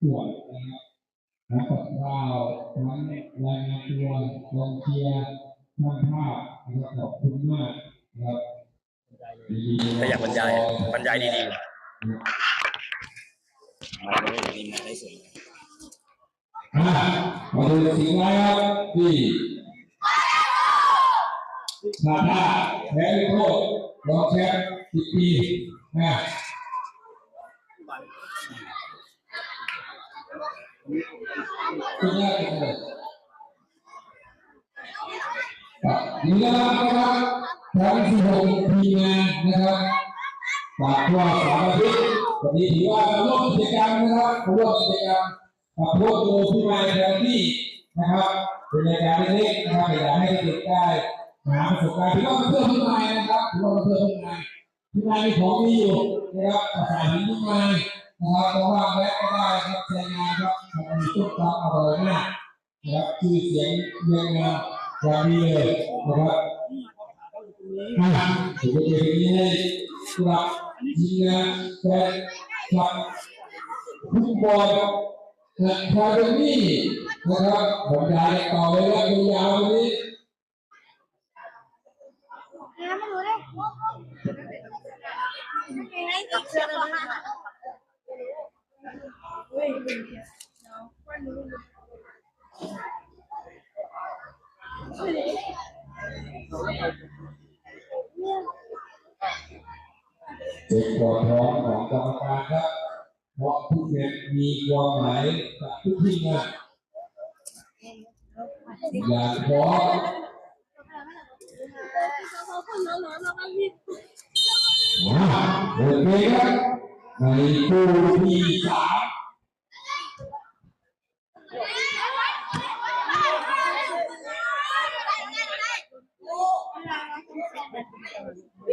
ส่วนนะครับทั้งกับข้าวทั้งรายงานตัวกองเชียร์ทั้งภาพนะครับขอบคุณมากนะครับถ้าอยากบรรยายบรรยายดีๆมาเลยนี่มาได้สวยมาดูสิ่งแรกที่นาท่าแพ้โทษรองแชมป์สิบปีนะสุดยอดเลยครับ นี่นะครับทั้งที่หกทีมงานนะครับฝากตัวสามาทิตย์วันนี้ถือว่าร่วมกิจกรรมนะครับร่วมกิจกรรมกับพวกดูที่มาในที่นะครับเป็นรายการเล็กๆนะครับอยากให้เด็กได้หาประสบการณ์ที่ว่ามาเพื่อพี่มานะครับที่ว่ามาเพื่อพี่มายพี่มายมีของดีอยู่นะครับภาษาหินพี่มา นะครับเพราะว่าแวะก็ได้ครับใช้งานครับทำมีต้นตำอร่อยมากนะครับชื่อเสียงเรียงงามอย่างดีเลยนะครับถือว่าเป็นอย่างนี้ให้สำหรับทีมงานแฟนคลับฟุตบอลนะคาเดมี่นะครับผมยายต่อเลยว่าดูยาววันนี้น้ำไม่รู้เลย ยังไงติดเชื้อมาเป็นกอดท้องของกรรมการครับ เพราะทุกเม็ดมีความหมายกับทุกที่งานอย่าขอมโอเคครับในคู่ที่สาม เ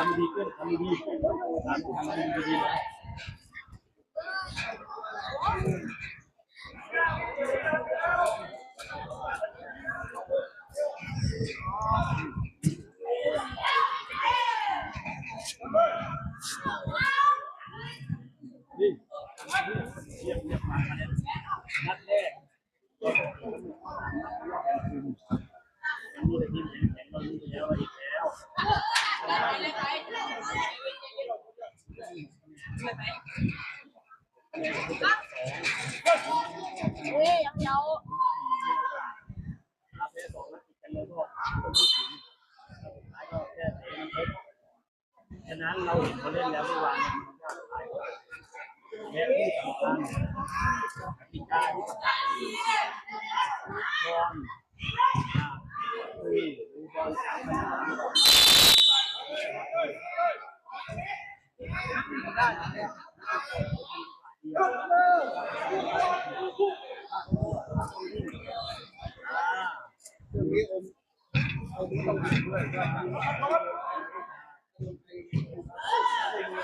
हम भी हम भी हम भी และที่สำคัญกติกาที่ประกาศบอลคุยหรือบอลสามปัญหา ดูช่วยกันได้ ไอ้ได้ระยะลูกถอยเองเองเพราะว่าหลังประมาณนั้นแหละ โอมประตูเนี่ยเปิดคุณคุณจะให้มันตรงเลยคุณคุณมันจะตรงคุณเลยให้มันเองให้มันตรงกันอย่างน้อยเดียวมันจะถูกได้ให้ถูกให้ถูกให้ถูกขาดที่เดียวคือถูกโอเคเลย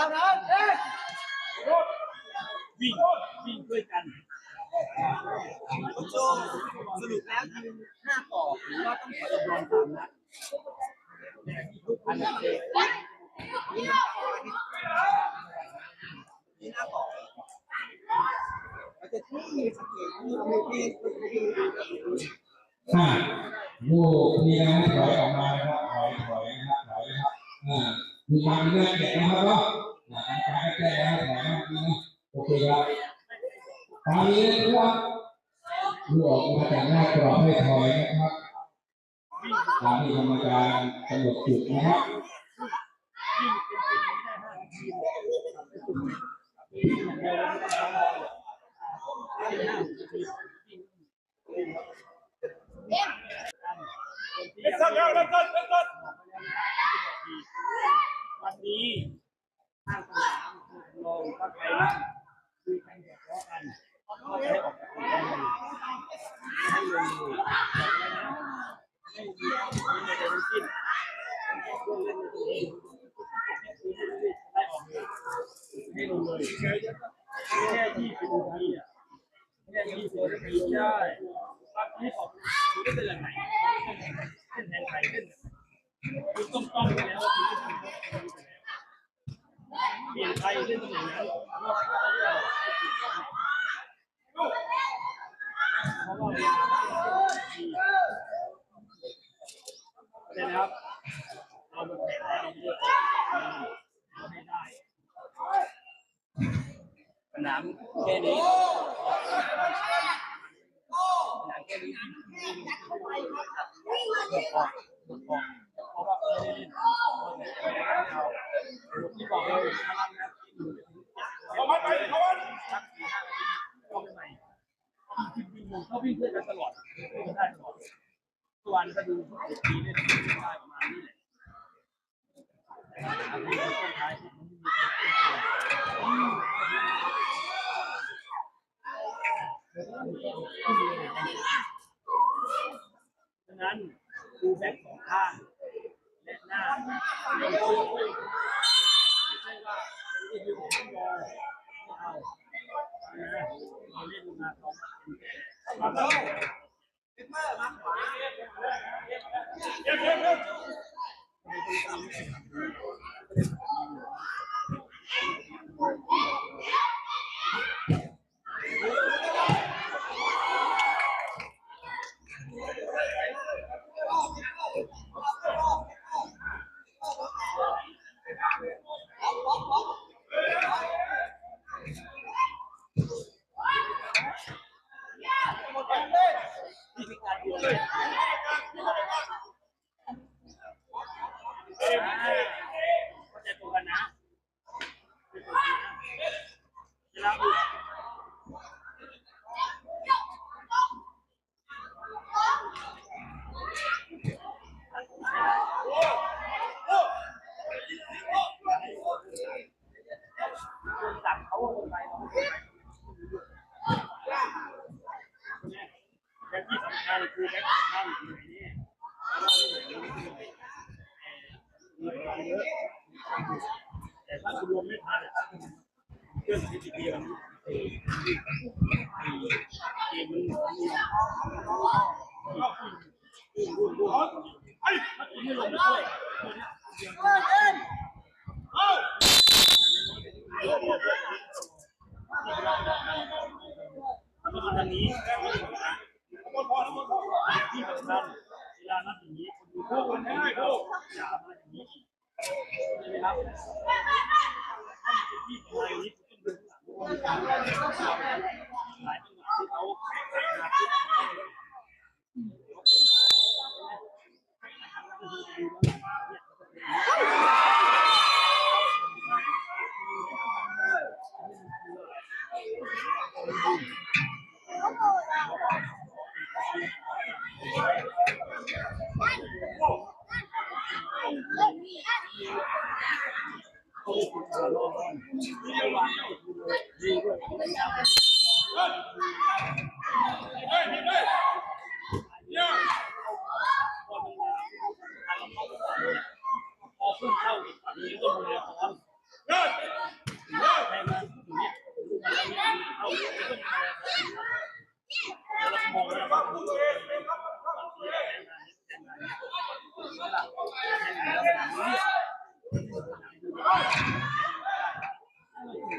วนะเอ๊ะวิ่งวิ่งด้วยกันโจสรุปแล้วยืนห้าต่อหรือว่าต้องถอยรองตามนะอันนี้เองนี่ห้าต่อนี่ห้าต่อ อาจจะที่มีสังเกตที่เราลูกนี่นะถอยออกมานะครับถอยถอยนะครับถอยนะครับอ่ามีความเลือกเก็บนะครับเนาะอ่าการแก้แล้วถอยนะครับนะโอเคครับตอนนี้นะครับลูกออกมาจากหน้ากรอบให้ถอยนะครับตามที่กรรมการกำหนดจุดนะครับ วันนี้ข้างสนามลงก็ใครนั่งคุยกันหัวเราะกันก็ให้ออกจากสนามเลยให้ลงมือไม่มีไม่มีอะไรทั้งสิ้นเล่นตัวเองได้ออกเลยให้ลงเลยแค่ยี่สิบนาทีอะแค่ยี่สิบนาทีใช่ปักนี้ออกคุณได้เป็นยังไงเส้นแทนใครเส้นคุณต้องต้องไปแล้วคุณต้องต้องไปแล้ว เปลี่ยนใค รเล่นตำแหน่งนั้นเพราะว่าเวลาดีเลยนะครับเราเป็นแข่งเราเลือกเราไม่ได้สนามแค่นี้สนามแค่นี้หมดออกหมดออกเพราะว่าไม่ได้เล่นเราที่บอกเลย เขาไปไปเขาไปชักสี่ห้านาทีเข้าไปใหม่วิ่งวิ่งวิ่งเขาวิ่งเพื่อนกันตลอดวิ่งได้ตลอดทุกวันก็ดูทุกทีเล่นได้ประมาณนี้แหละอันนี้เป็นช่วงท้ายที่มันมีการเปลี่ยนฉะนั้นดูแบ็คสองข้างและหน้าไม่ใช่ว่าที่คือผมต้องไม่เอาเราเล่นมาเขามาเป็นเป็นเมื่อมาขวาที่ Yeah. อี กใ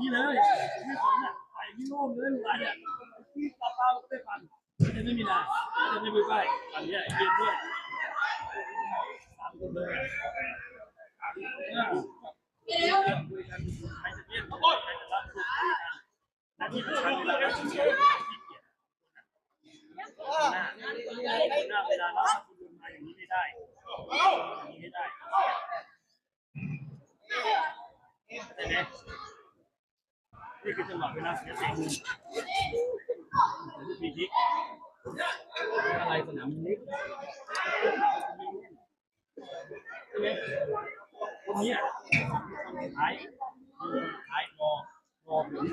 อย่างนี้เลยไม่สนอะใส่ที่โล่งเลยกุมารเนี่ยที่ปลาเปล่าไม่ฟันจะไม่มีนาจะไม่ไปไหวอันนี้เย็นด้วยสามคนเลยคุยกันใครจะเรียนใครจะรับคุยกันหน้าที่สำคัญเวลาเราคุยกันหน้าหน้าเวลาเราคุยมาอย่างนี้ไม่ได้อย่างนี้ไม่ได้ใช่ไหมนี่คือจังหวะเวลาเสียเสียง มีทิกอะไรสนามเล็กใช่ไหมตรงนี้ท้ายท้ายรอรอผม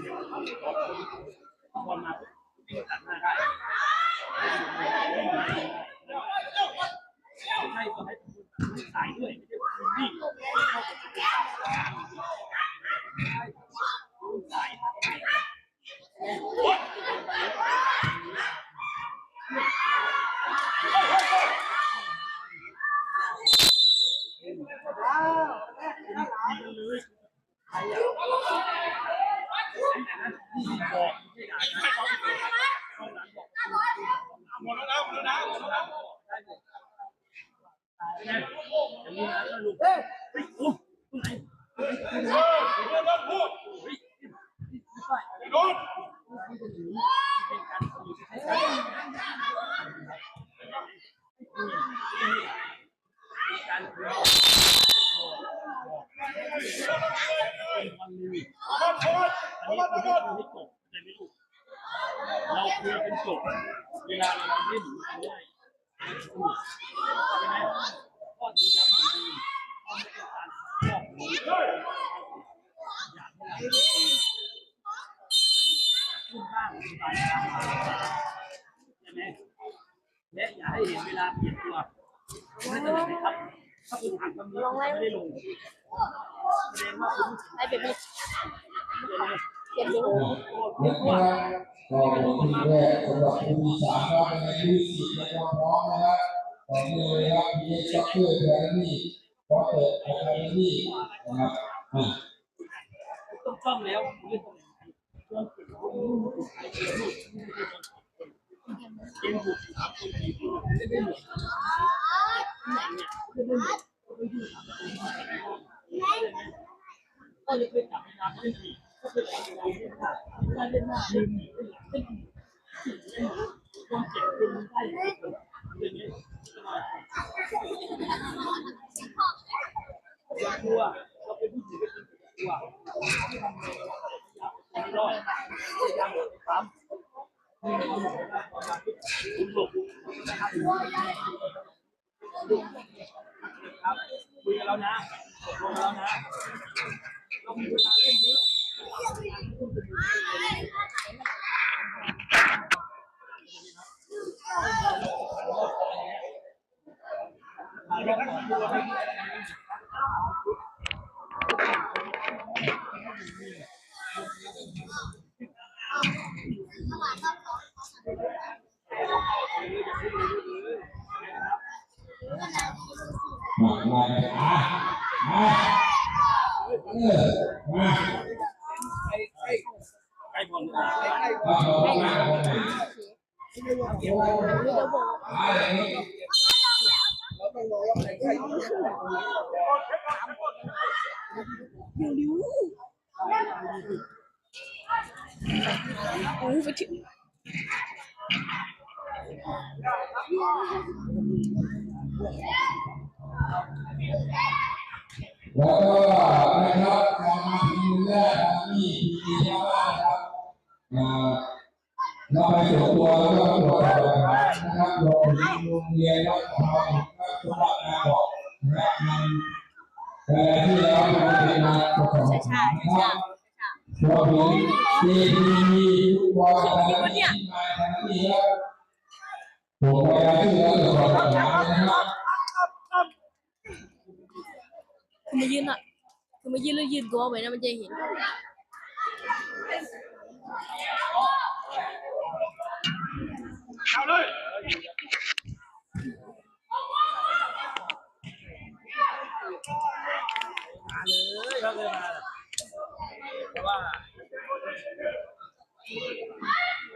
รอบอลมาวิ่งตัดหน้าได้ใช่ก็ให้สายด้วยไม่ใช่วิ่งเข้าไปสาย อันนี้คือไม่คุยให้จบจะไม่รู้เรา คุยเป็นจบเวลาเราเล่นเราได้ใช่ไหมข้อจริงจังมันดีข้อไม่ต้องการข้อหูอยากให้เราเล่นเองขึ้นบ้างสบายใช่ไหมและอย่าให้เห็นเวลาเปลี่ยนตัวไม่ต้องไหนครับ ถ้าคุณถามคำนี้ไม่ได้ลงแสดงว่าคุณไอ้เบบี้เรียนรู้เขียนดูเด็ กนะครับก็เป็นที่แรกสำหรับผู้มีสามครับในที่สี่นะครับพร้อมนะครับตอนนี้เลยครับพีเอสจ็อกเกอร์แคร์นี่พอเปิดแคร์นี่นะครับอ่าต้องจ้องแล้วเรื่องตรงไหนต้องเก็บข้อมูลใครเก็บรูปเก็บบุกสามคนสี่คนไม่ได้หมดเนี่ยไม่ได้หมดไม่ได้ทำก็เลยไปจับเวลาไม่ดีก็คือเราเล่นหน้าเล่นหน้าลืมเล่นต้องเก็บคุณได้ เรื่องนี้กลัวเรานผู้หญิงก็จริงกลัวไม่รอดพยายามซ้ำครับคุยกันแล้วนะตกลงแล้วนะต้องมีเวลาเล่นเยอะ มามามาเออมา ใกล้ผมนะ เอาเอามาเอามา อะไรนี่ โอ้ไปถึง แล้วก็นะครับเรามาทีแรกที่ทีชาวบ้านนะครับอ่าเราไปตรวจตัวแล้วก็ตรวจสอบ นะครับโรงเรียนวัดของเราก็ทุกวัดนาบอกนะครับมันแต่ที่เราทำเป็นมาตรวจสอบนะครับรวมถึงทีทีทุกวันนะครับที่มาทางนี้ครับผมพยายามที่จะตรวจสอบนะครับคือมายืนอะคือมายืนแล้วยืนตัวไว้นะมันจะเห็นเอาเลย มาเลยครับเลยมาเพราะว่าฉีด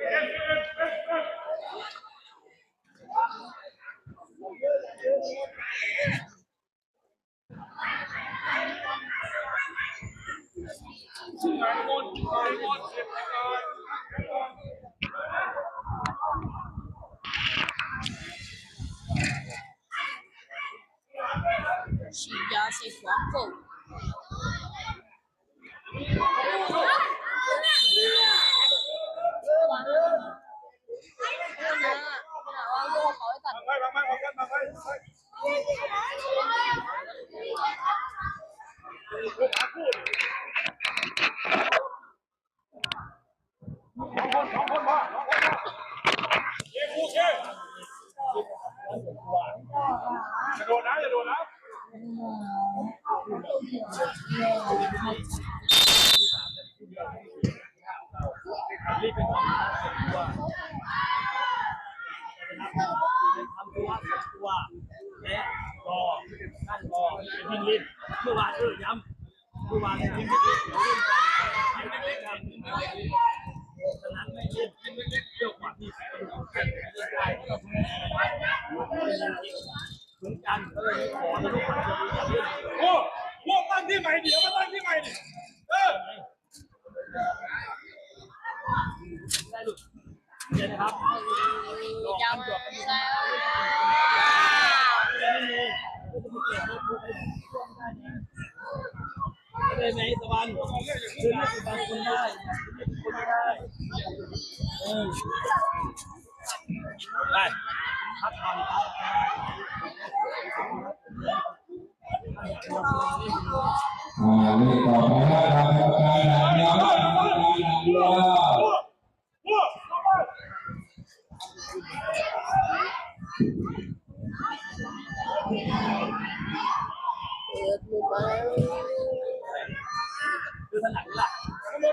ยาใส่หัวโป่งว่าโลกเขา ให้ตัดไปไปไปไปไปไปจะโดนนะจะโดนนะรีบไป ทำตัวทำตัวทำตัวและรอนั่งรอเป็นทิ้งลิ้นเมื่อวานเออย้ำเมื่อวายิงลิ้นเล่นกันทิ้งเล็กๆกันฉะนั้นไม่เล่นทิ้งเล็กๆเที่ยวกว่าที่แพ้กันเล่ได้ đang chơi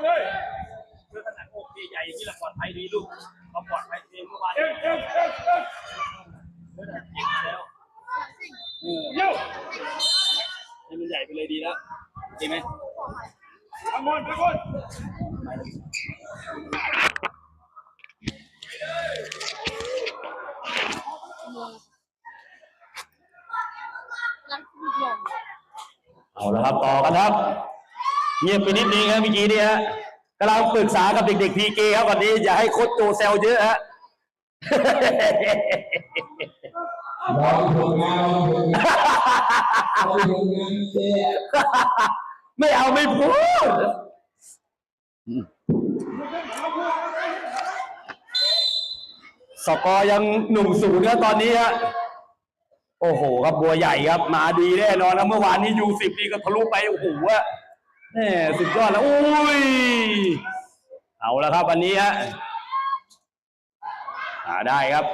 เลยคือถนัดโอเคใหญ่อย่างนี้แหละปลอดภัยดีลูกเขาปลอดภัยเองเมื่อวานเองเองเองเองเองแล้วเออเยี่ยมให้มันใหญ่ไปเลยดีแล้วดีไหมทำบอลทำบอลรักลูกหลงเอาละครับต่อกันครับ เงียบไปนิดนึงครับเมื่อกี้นี่ฮะ กำลังปรึกษากับเด็กๆพีเกครับวันนี้ อย่าให้โค้ชโจแซวเยอะฮะราถูกงานเราถูกงานเราถูกงานเจ๊ไม่เอาไม่พูดสกอร์ยังหนุ่มศูนย์ครับตอนนี้ฮะโอ้โหครับบัวใหญ่ครับ มาดีแน่นอนนะเมื่อวานนี้ยูสิบนี่ก็ทะลุไปโอ้โหอะ แหมสุดยอดแล้วอุ้ย เอาแล้วครับวันนี้ฮะหาได้ครับ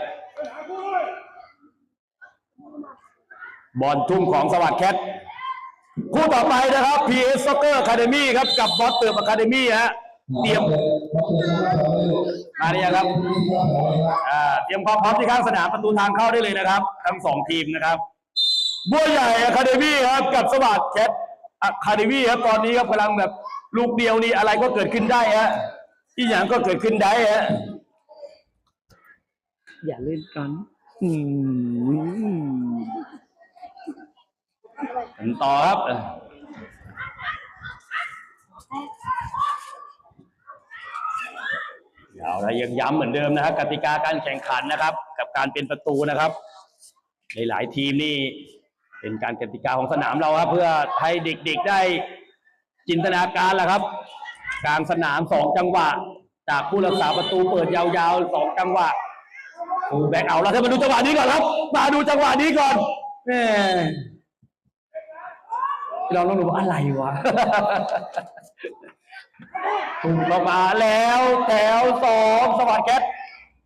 บอลทุ่มของสวัสดิ์แคท คู่ต่อไปนะครับ PS Soccer Academy ครับ กับบอสเติร์ Academy ฮะ เตรียม มาได้ยังครับอ่าเตรียมความพร้อมที่ข้างสนามประตูทางเข้าได้เลยนะครับ ทั้งสองทีมนะครับ บัวใหญ่อะคาเดมี่ครับ กับสวัสดิ์แคท อะคาเดมี่ครับตอนนี้ครับกำลังแบบลูกเดียวนี่อะไรก็เกิดขึ้นได้ฮะที่อย่างก็เกิดขึ้นได้ฮะอย่าเล่นกันอืมกันต่อครับเอาละยังย้ำเหมือนเดิมนะครับกติกาการแข่งขันนะครับ กับการเป็นประตูนะครับ หลายๆทีมนี่ เป็นการกติกาของสนามเราครับ เพื่อให้เด็กๆได้จินตนาการแหละครับ กลางสนามสองจังหวะ จากผู้รักษาประตูเปิดยาวๆสองจังหวะฟูแบ็กเอาแล้วถ้ามาดูจังหวะนี้ก่อนครับ มาดูจังหวะนี้ก่อนแหมเราต้องดูว่าอะไรวะถูกออกมาแล้วแถวสองสวัสดแคท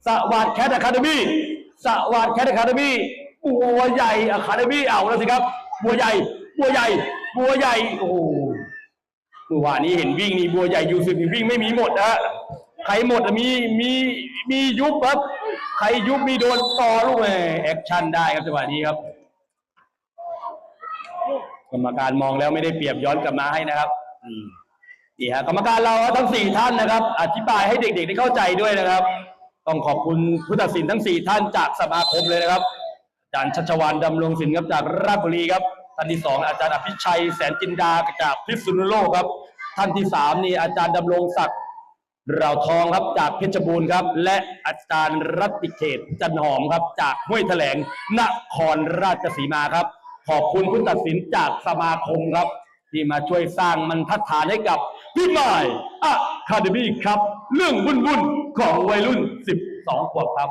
สวัสดแคทอะคาเดมี่สวัสดแคทอะคาเดมี่ บัวใหญ่อะคาเดมี่เอาแล้วสิครับ บัวใหญ่ บัวใหญ่ บัวใหญ่ โอ้เมื่อวานนี้เห็นวิ่งนี่บัวใหญ่ยูสิบนี่วิ่งไม่มีหมดนะฮะใครหมดมีมีมียุบครับใครยุบมีโดนต่อลูกแหมแอคชั่นได้ครับจังหวะนี้ครับกรรมการมองแล้วไม่ได้เปรียบย้อนกลับมาให้นะครับนี่ฮะกรรมการเราทั้งสี่ท่านนะครับ อธิบายให้เด็กๆได้เข้าใจด้วยนะครับ ต้องขอบคุณผู้ตัดสินทั้งสี่ท่านจากสมาคมเลยนะครับ อาจารย์ชัชวานดำรงศิลป์ครับจากราชบุรีครับ ท่านที่สองอาจารย์อภิชัยแสนจินดาจากพิษณุโลกครับ ท่านที่สามนี่อาจารย์ดำรงศักดิ์เราทองครับจากเพชรบูรณ์ครับ และอาจารย์รัติเขตจันหอมครับ จากห้วยแถลงนครราชสีมาครับ ขอบคุณผู้ตัดสินจากสมาคมครับ ที่มาช่วยสร้างมันทัดฐานให้กับพี่ใหม่อะคาเดมี่ครับ เรื่องวุ่นวุ่นๆของวัยรุ่น 12 ขวบครับ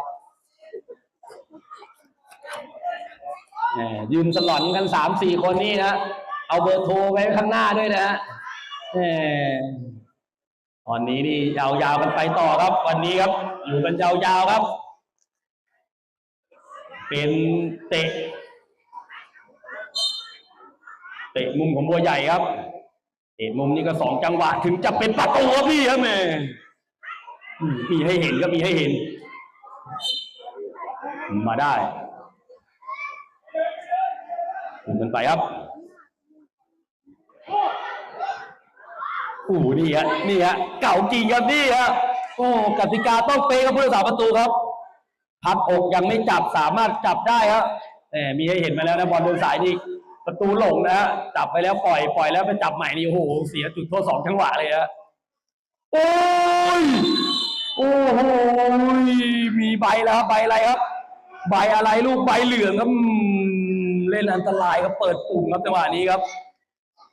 ยืนสลอนกันสามสี่คนนี่นะเอาเบอร์โทรไว้ข้างหน้าด้วยนะฮะตอนนี้นี่ยาวๆกันไปต่อครับ วันนี้ครับ อยู่กันยาวๆครับ เป็นเตะ เตะมุมของบัวใหญ่ครับเตะมุมนี่ก็สองจังหวะถึงจะเป็นประตูครับพี่ครับแม่มีให้เห็นก็มีให้เห็น มาได้ ถึงกันไปครับโอ้โหนี่ฮะนี่ฮะเก่าจริงครับนี่ฮะโอ้กติกาต้องเป๊ะครับผู้รักษาประตูครับ พัดอกยังไม่จับสามารถจับได้ครับแต่มีให้เห็นมาแล้วนะบอลโดนสายนี่ประตูหลงนะฮะจับไปแล้วปล่อยปล่อยแล้วไปจับใหม่นี่โอ้โหเสียจุดโทษสองจังหวะเลยฮะโอ้ยโอ้โหมีใบแล้วครับใบอะไรครับ ใบอะไรลูกใบเหลืองครับ ล่นอันตรายครับเปิดปุ่มครับจังหวะนี้ครับ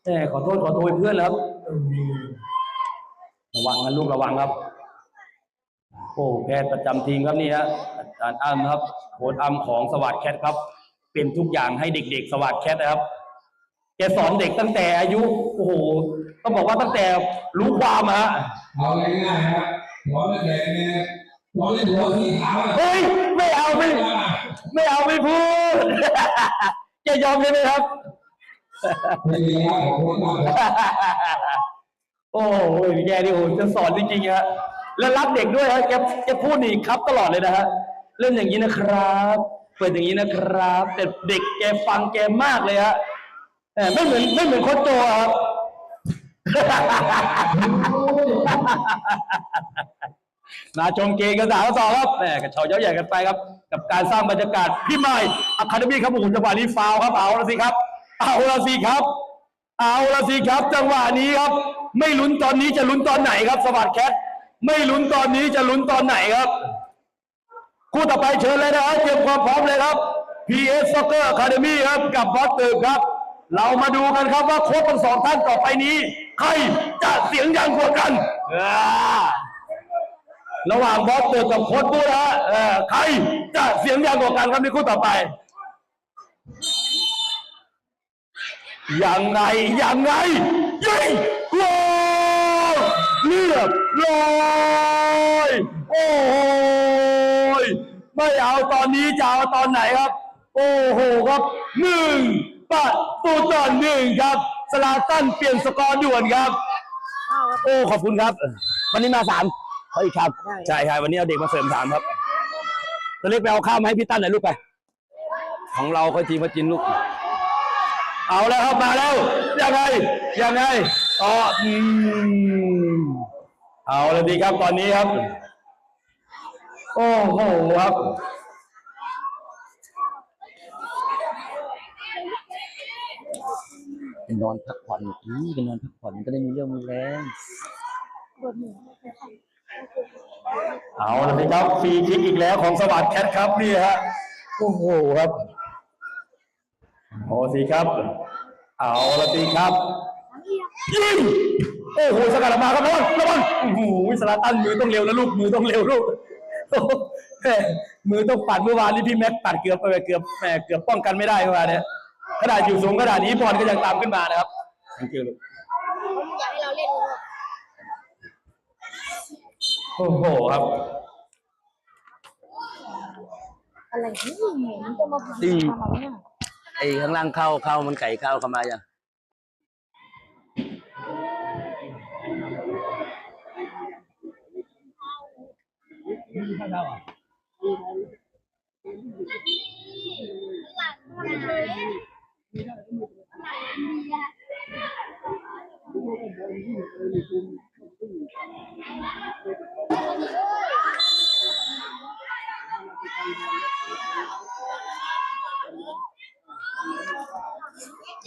แหมขอโทษขอโทษเพื่อนแล้วครับอืมระวังนะลูกระวังครับ โอ้แพทย์ประจำทีมครับนี่ฮะอาจารย์อ้ำครับโค้ชอ้ำของสวัสดแคทครับ เป็นทุกอย่างให้เด็กๆ สวัสดแคทนะครับแกสอนเด็กตั้งแต่อายุโอ้โหต้องบอกว่าตั้งแต่รู้ความอะฮะเอาง่ายๆครับหัวไม่แข็งเนี่ยหัวเล่นหัวที่ขาวเฮ้ยไม่เอาไม่ไม่เอาไม่พูด จะยอมใช่ไหมครับ ไม่ดีครับขอบคุณมากครับโอ้โหแกนี่โอ้โหจะสอนจริงๆฮะแล้วรักเด็กด้วยฮะแกแกพูดนี่ครับตลอดเลยนะฮะเล่นอย่างนี้นะครับ เปิดอย่างนี้นะครับ แต่เด็กแกฟังแกมากเลยฮะแต่ไม่เหมือนไม่เหมือนโคชโจครับ มาชมเกมกันสามต่อครับแหมกระเช้าเย้าใหญ่กันไปครับ กับการสร้างบรรยากาศพี่ใหม่อะคาเดมี่ครับโอ้โหจังหวะนี้ฟาวครับเอาละสิครับ เอาละสิครับ เอาละสิครับ จังหวะนี้ครับ ไม่ลุ้นตอนนี้จะลุ้นตอนไหนครับสวัสดิ์แคทไม่ลุ้นตอนนี้จะลุ้นตอนไหนครับ คู่ต่อไปเชิญเลยนะฮะเตรียมความพร้อมเลยครับ PS Soccer Academy ครับกับบอสตึกครับ เรามาดูกันครับว่าโค้ชทั้งสองท่านต่อไปนี้ ใครจะเสียงดังกว่ากันอ่า ระหว่างบอสเปิดกับโค้ชบูนะฮะเอ่อใครจะเสียงดังกว่ากันครับในคู่ต่อไปยังไงยังไงยิงโอ้เรียบร้อยโอ้ยไม่เอาตอนนี้จะเอาตอนไหนครับ โอ้โหครับหนึ่งประตูต่อหนึ่งครับสลาตันเปลี่ยนสกอร์ด่วนครับ โอ้ขอบคุณครับ วันนี้มาสาม ขออีกครับใช่ครับวันนี้เอาเด็กมาเสริมสามครับตัวเล็กไปเอาข้าวมาให้พี่ตั้นหน่อยลูกไป ของเราค่อยทีมาจินลูก เอาแล้วครับมาแล้วยังไงยังไงต่ออืมเอาแล้วดีครับตอนนี้ครับ โอ้โหครับไปนอนพักผ่อนอืมไปนอนพักผ่อนก็ได้มีเรื่องมีแรง เอาแล้วดีครับฟรีคิกอีกแล้วของสวัสดิ์แคทครับนี่ฮะโอ้โหครับโอ้สิครับ เอาละสิครับยิงโอ้โหสกัดออกมาครับระวังระวังโอ้โหสลาตันมือต้องเร็วนะลูกมือต้องเร็วลูกโอ้โหแม่มือต้องปัดเมื่อวานนี้พี่แม็กปัดเกือบไปเกือบแหมเกือบป้องกันไม่ได้เมื่อวานเนี่ยขนาดอยู่สูงขนาดนี้บอลก็ยังตามขึ้นมานะครับทังคิวลูก อยากให้เราเล่น โอ้โหครับอะไรนี่มันจะมาทำอืมทำอะไรเนี่ยไอ้ข้างล่างเข้าเข้ามันไก่เข้าเข้ามายัง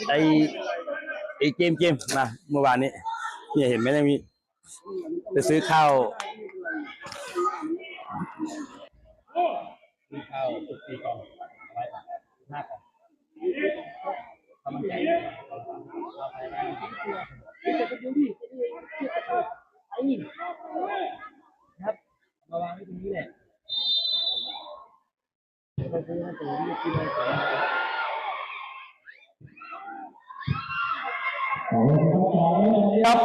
ไอไอเกมเกมมาเมื่อวานนี้เนี่ยเห็นไหมเนี่ยมีไปซื้อข้าวซื้อข้าวตุกตีกองร้อยบาทห้ากองทำมันใจเราไปได้ครับมาวางไว้ตรงนี้แหละเดี๋ยวไปซื้อมาตัวที่กินเลย ครับ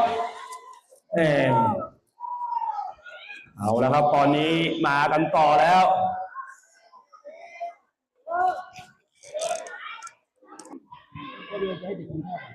เออเอาแล้วครับ ตอนนี้มากันต่อแล้วใคร